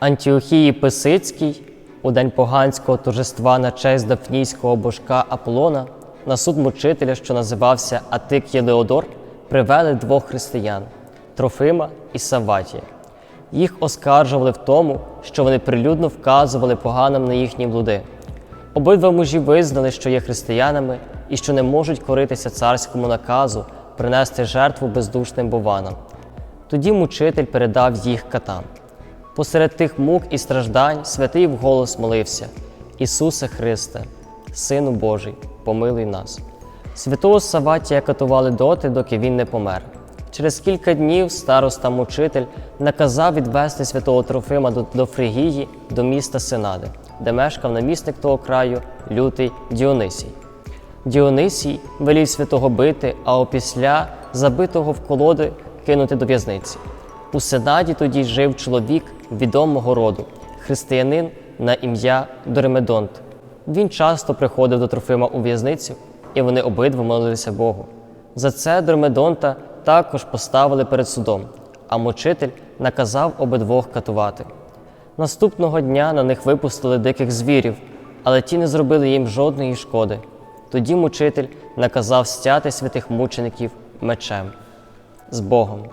Антіохії Писицький у день поганського торжества на честь дафнійського божка Аполлона на суд мучителя, що називався Атик Єлеодор, привели двох християн Трофима і Савватія. Їх оскаржували в тому, що вони прилюдно вказували поганим на їхні блуди. Обидва мужі визнали, що є християнами і що не можуть коритися царському наказу принести жертву бездушним бованам. Тоді мучитель передав їх катам. Посеред тих мук і страждань святий вголос молився: Ісусе Христе, Сину Божий, помилуй нас. Святого Саватія катували доти, доки він не помер. Через кілька днів староста мучитель наказав відвести святого Трофима до, до Фригії, до міста Синади, де мешкав намісник того краю, лютий Діонисій. Діонисій велів святого бити, а опісля забитого в колоди кинути до в'язниці. У Сенаді тоді жив чоловік відомого роду, християнин на ім'я Доремедонт. Він часто приходив до Трофима у в'язницю, і вони обидва молилися Богу. За це Дормедонта також поставили перед судом, а мучитель наказав обидвох катувати. Наступного дня на них випустили диких звірів, але ті не зробили їм жодної шкоди. Тоді мучитель наказав стяти святих мучеників мечем з Богом.